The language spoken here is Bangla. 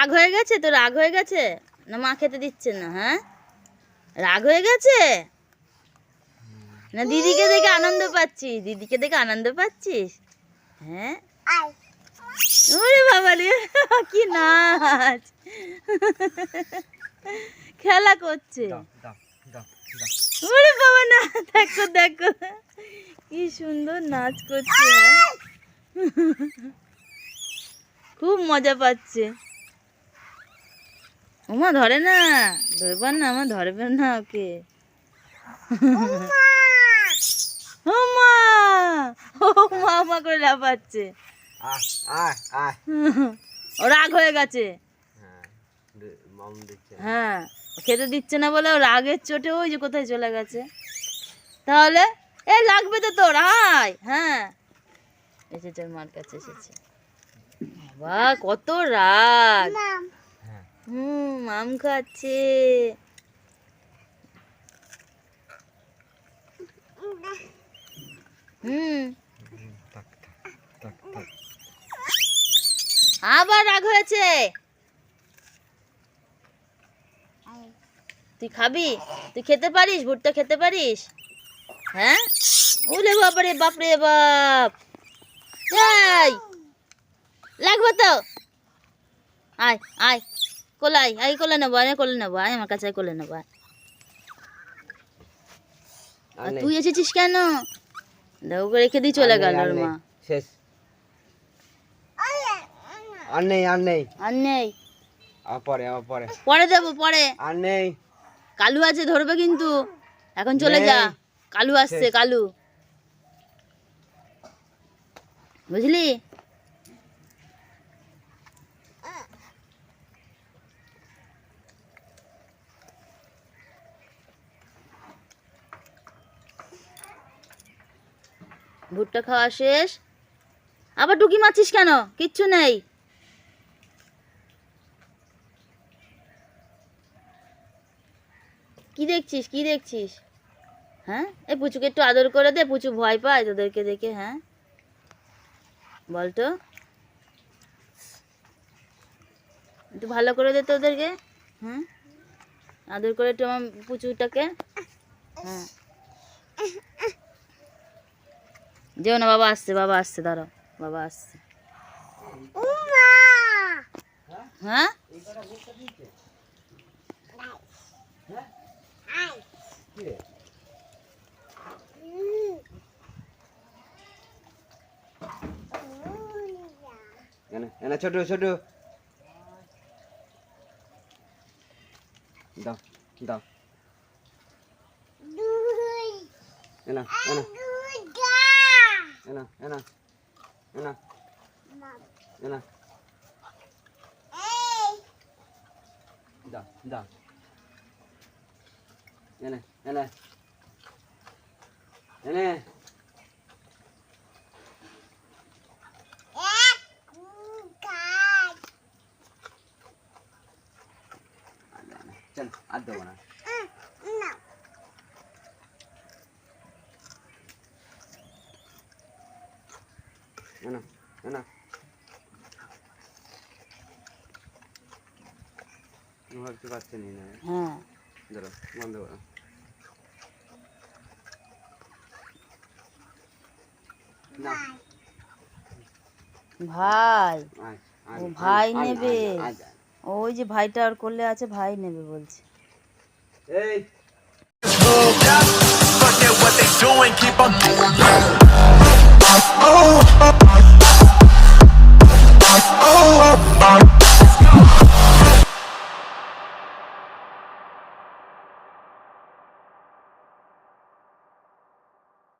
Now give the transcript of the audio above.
রাগ হয়ে গেছে? তো রাগ হয়ে গেছে? না মা খেতে দিচ্ছে না হ্যাঁ? রাগ হয়ে গেছে? না দিদিকে দেখে আনন্দ পাচ্ছিস? দিদিকে দেখে আনন্দ পাচ্ছিস? হ্যাঁ? ওরে বাবা রে কি নাচ! খেলা করছে। ওরে বাবা না দেখো দেখো। কি সুন্দর নাচ করছে হ্যাঁ? খুব মজা পাচ্ছে। ওমা ধরে না। ধরবার না আমার ধরবে না ওকে। ওমা। ওমা ওমা করে লাফাচ্ছে। ও রাগ হয়ে গেছে। হ্যাঁ হ্যাঁ খেতে দিচ্ছে না বলে ও রাগের চোটে ওই যে কোথায় চলে গেছে। তাহলে এ লাগবে তো তোর হাই হ্যাঁ। এসেছে মার কাছে এসেছে। বাবা কত রাগ। হুম, আম খাচ্ছে। হুম। আবার রাগ হয়েছে। তুই খাবি? তুই খেতে পারিস? ভুট্টা খেতে পারিস? হ্যাঁ? ওলে বাপরে বাপরে বাপ। লাগবে তো? আয় আয়। কোলাই আয় কোলে নেব আয় কোলে নেব আয় আমার কাছে কোলে নেব। আর তুই এসেছিস কেন? করে রেখে দিয়ে চলে গেল আর ওর মা। শেষ। আর নেই আর নেই। আর নেই। পরে পরে। পরে দেবো পরে। আর নেই। কালু আছে ধরবে কিন্তু। এখন চলে যা। কালু আসছে কালু। বুঝলি? ভুট্টা খাওয়া শেষ। আবার টুকি মারছিস কেন? কিচ্ছু নেই। কি দেখছিস? কি দেখছিস? হ্যাঁ? এই পুচুকে একটু আদর করে দে, পুচু ভয় পায় তোদেরকে দেখে হ্যাঁ? বলতো একটু ভালো করে দে তোদেরকে হ্যাঁ? আদর করে একটু আমার পুচুটাকে হ্যাঁ? যেও না বাবা আসছে বাবা আসছে দাঁড়াও বাবা আসছে। হ্যাঁ? কি রে? এনে এনে ছোট ছোট দাও দাও এনা এনা এনা এনা এনা এনা দাও দাও এনে এনে এনে চল আর দেবো না এনা এনা ভাবতে পারছি না হ্যাঁ ধরো বন্ধ করো না ভাই ও ভাই নেবে। ওই যে ভাইটা আর করলে আছে ভাই নেবে বলছে। এই Bye.